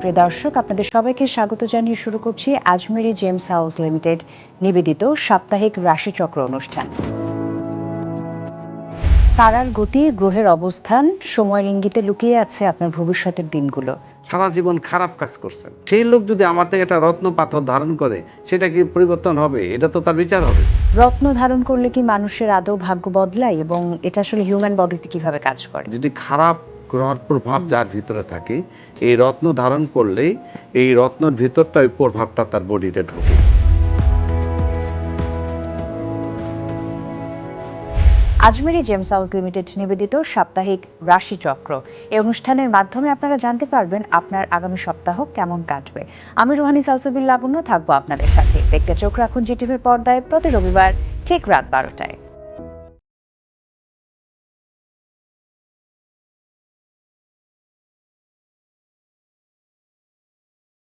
প্রিয় দর্শক আপনাদের সবাইকে স্বাগত জানিয়ে শুরু করছি আজমেরি জেমস হাউস লিমিটেড নিবেদিত সাপ্তাহিক রাশিচক্র অনুষ্ঠান। তারার গতি গ্রহের অবস্থান সময়ের ইঙ্গিতে লুকিয়ে আছে আপনার ভবিষ্যতের দিনগুলো। সারা জীবন খারাপ কাজ করছেন। সেই লোক যদি আমার থেকে একটা রত্ন পাথর ধারণ করে সেটা কি পরিবর্তন হবে? এটা তো তার বিচার হবে। রত্ন ধারণ করলে কি মানুষের আদৌ ভাগ্য বদলায় এবং এটা আসলে হিউম্যান বডিতে কীভাবে কাজ করে? যদি খারাপ গ্রহর প্রভাব যার ভিতরে থাকে, এই রত্ন ধারণ করলেই এই রত্নর ভিতরটা ওই প্রভাবটা তার বডিতে ঢোকে। আজমেরি জেমস হাউস লিমিটেড নিবেদিত সাপ্তাহিক রাশিচক্র। এই অনুষ্ঠানের মাধ্যমে আপনারা জানতে পারবেন আপনার আগামী সপ্তাহ কেমন কাটবে। আমি রোহানি সালসাবিল লাবণ্য থাকব আপনাদের সাথে। দেখতে চোখ রাখুন জিটিভির পর্দায় প্রতি রবিবার ঠিক রাত বারোটায়।